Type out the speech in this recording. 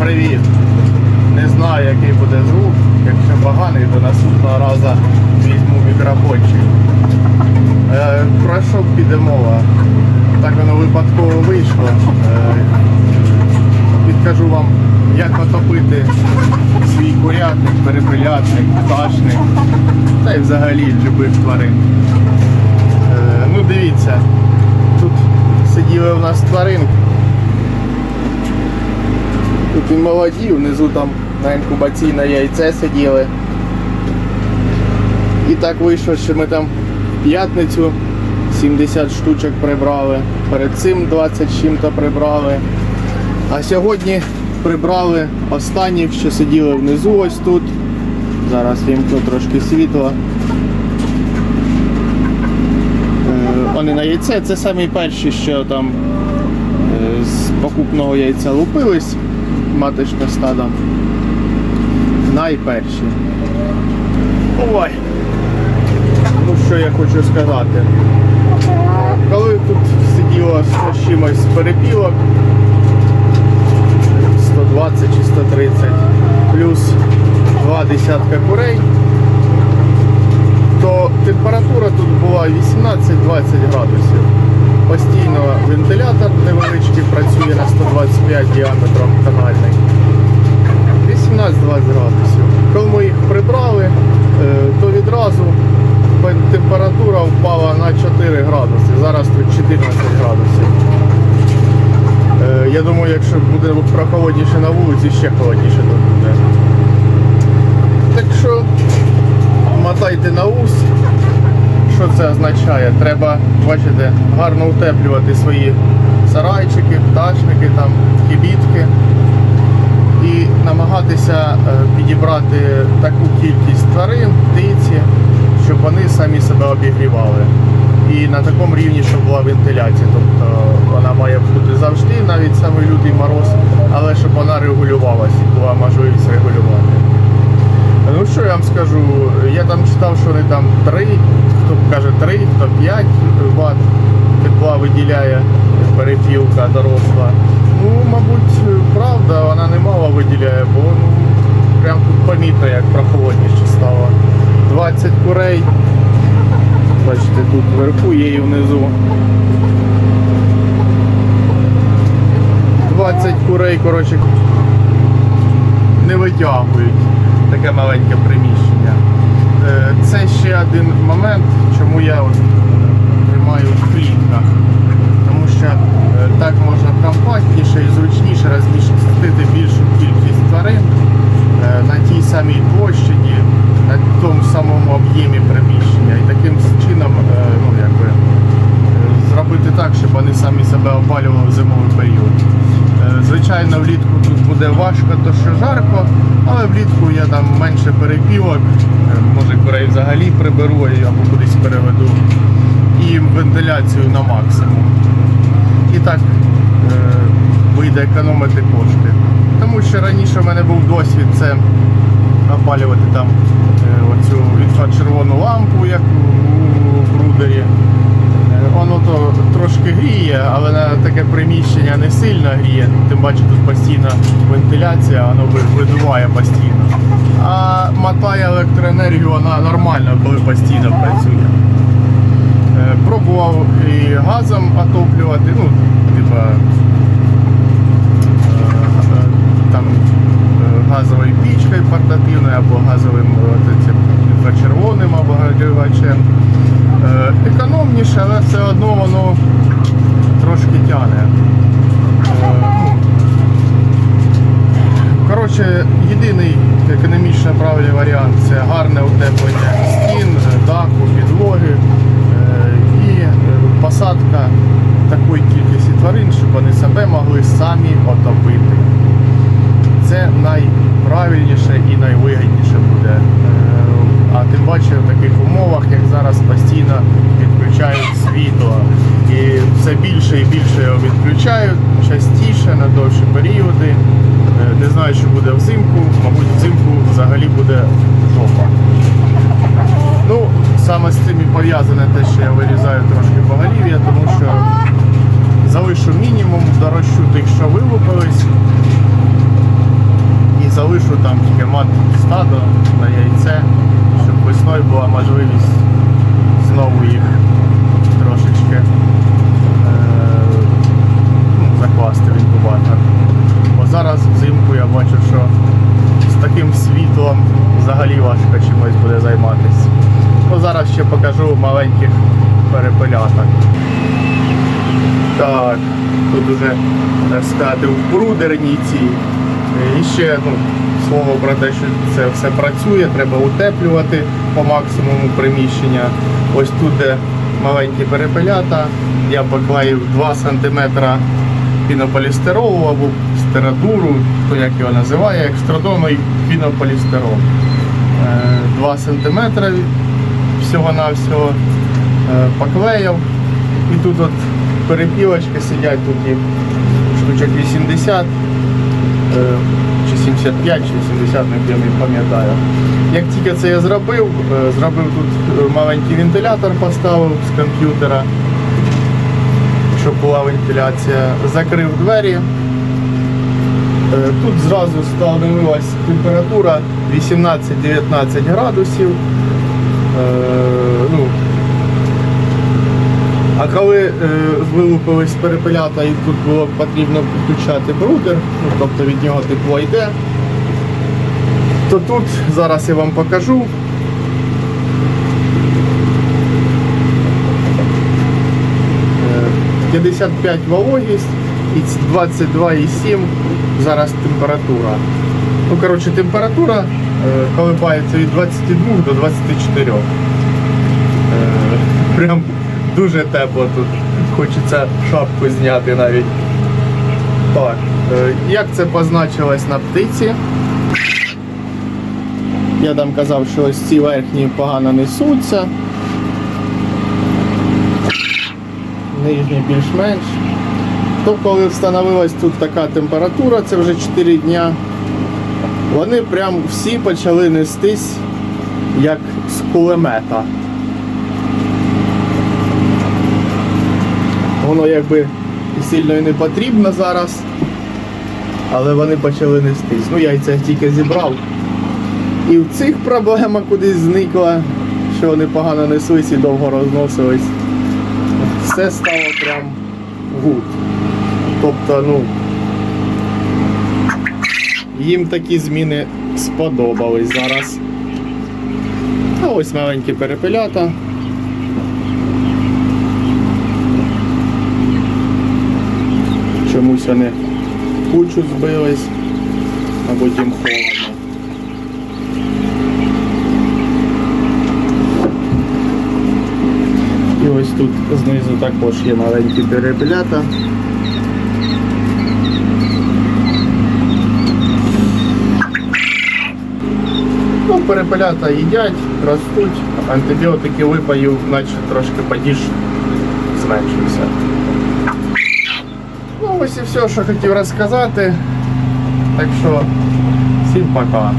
Привіт! Не знаю, який буде звук. Якщо поганий, то наступного разу візьму мікрофончик. Е, про що піде мова? Так воно випадково вийшло. Е, підкажу вам, як отопити свій курятник, перепилятник, пташник та й взагалі любих тварин. Е, ну дивіться, тут сиділи у нас тваринки. Тут молоді, внизу там на інкубаційне яйце сиділи. І так вийшло, що ми там в п'ятницю 70 штучок прибрали. Перед цим 20 чим-то прибрали. А сьогодні прибрали останніх, що сиділи внизу ось тут. Зараз вімкну трошки світла. Е, Вони на яйце, це самі перші, що там е, з покупного яйця лупились, маточне стадо. Найперші. Ой! Ну що я хочу сказати. Коли тут сиділо з чимось перепілок, 120 чи 130, плюс два десятка курей, то температура тут була 18-20 градусів. Постійно вентилятор невеличкий працює на 125 діаметром канальний. 18-20 градусів. Коли ми їх прибрали, е, то відразу температура впала на 4 градуси. Зараз тут 14 градусів. Е, Я думаю, якщо буде прохолодніше на вулиці, ще холодніше тут буде. Так що мотайте на ус. Що це означає? Треба, бачите, гарно утеплювати свої сарайчики, пташники, там, кибітки і намагатися е, підібрати таку кількість тварин, птиці, щоб вони самі себе обігрівали. І на такому рівні, щоб була вентиляція. Тобто вона має бути завжди, навіть самий лютий мороз, але щоб вона регулювалася була можливість регулювати. Ну що я вам скажу, я там читав, що вони там 3, хто каже 3, хто 5 ватт тепла виділяє перепілка доросла. Ну, мабуть, правда, вона немало виділяє, бо ну, прям тут помітно, як прохолодніше стало. 20 курей. Бачите, тут вверху є і внизу. 20 курей, коротше, не витягують таке маленьке приміщення. Е, Це ще один момент, чому я от тримаю в клітках. Тому що е, так можна компактніше і зручніше розмістити більшу кількість тварин е, на тій самій площаді, на тому самому об'ємі приміщення. І таким чином е, ну, якби, е, зробити так, щоб вони самі себе опалювали в зимовий період. Звичайно, влітку тут буде важко, то що жарко, але влітку я там менше перепілок, е, може курей взагалі приберу або кудись переведу. І вентиляцію на максимум. І так е, вийде економити кошти. Тому що раніше в мене був досвід це опалювати там е, оцю інфрачервону лампу, як у брудері. Воно то трошки гріє, але на таке приміщення не сильно гріє. Тим паче тут постійна вентиляція, воно видуває постійно. А мотає електроенергію, вона нормально, коли постійно працює. Е, Пробував і газом отоплювати, ну, типа е, е, там газовою пічкою портативною або газовим інфрачервоним обогрівачем. Економніше, але все одно воно трошки тяне. Е, ну, Коротше, єдиний економічно правильний варіант це гарне утеплення стін, даху, підлоги е, і е, посадка такої кількості тварин, щоб вони себе могли самі отопити. Це найправильніше і найвигідніше буде. Е, А тим паче в таких умовах, як зараз, постійно відключають світло. І все більше і більше його відключають частіше, на довші періоди. Е, Не знаю, що буде взимку, мабуть, взимку взагалі буде жопа. Ну, саме з цим і пов'язане те, що я вирізаю трошки поголів'я, тому що залишу мінімум, дорощу тих, що вилупились. і залишу там тільки мат стадо на яйце, щоб весною була можливість знову їх трошечки е, ну, закласти в інкубатор. Бо зараз взимку я бачу, що з таким світлом взагалі важко чимось буде займатися. Ну, зараз ще покажу маленьких перепеляток. Так, тут уже так сказати, в брудерній цій. І ще ну, слово про те, що це все працює, треба утеплювати по максимуму приміщення. Ось тут де маленькі перепелята. Я поклеїв 2 см пінополістиролу або стерадуру, хто як його називає, екстрадоний пінополістирол. Е, 2 см всього-навсього е, поклеїв. І тут от перепілочки сидять, тут їх штучок 80 е, чи 75, чи 80, не не пам'ятаю. Як тільки це я зробив, е, зробив тут маленький вентилятор, поставив з комп'ютера, щоб була вентиляція. Закрив двері. Е, Тут зразу становилась температура 18-19 градусів. Е, ну, а коли е, вилупились перепелята і тут було потрібно підключати брудер, ну, тобто від нього тепло йде, то тут зараз я вам покажу. Е, 55 вологість і ц- 22,7 зараз температура. Ну, коротше, температура е, колебається від 22 до 24. Е, прям дуже тепло тут. Хочеться шапку зняти навіть. Так, е, як це позначилось на птиці? Я там казав, що ось ці верхні погано несуться. Нижні більш-менш. То коли встановилась тут така температура, це вже 4 дня, вони прям всі почали нестись як з кулемета. Воно якби сильно і не потрібно зараз, але вони почали нестись. Ну, яйця я тільки зібрав. І в цих проблема кудись зникла, що вони погано неслись і довго розносились. Все стало прям гуд. Тобто, ну, їм такі зміни сподобались зараз. А ось маленькі перепелята. Чомусь вони кучу збились, мабуть їм холодно. І ось тут знизу також є маленькі перепелята. Перепелята їдять, ростуть, антибіотики випаю, наче трошки падіж зменшився. Ну, ось і все, що хотів розказати. Так що, всім пока.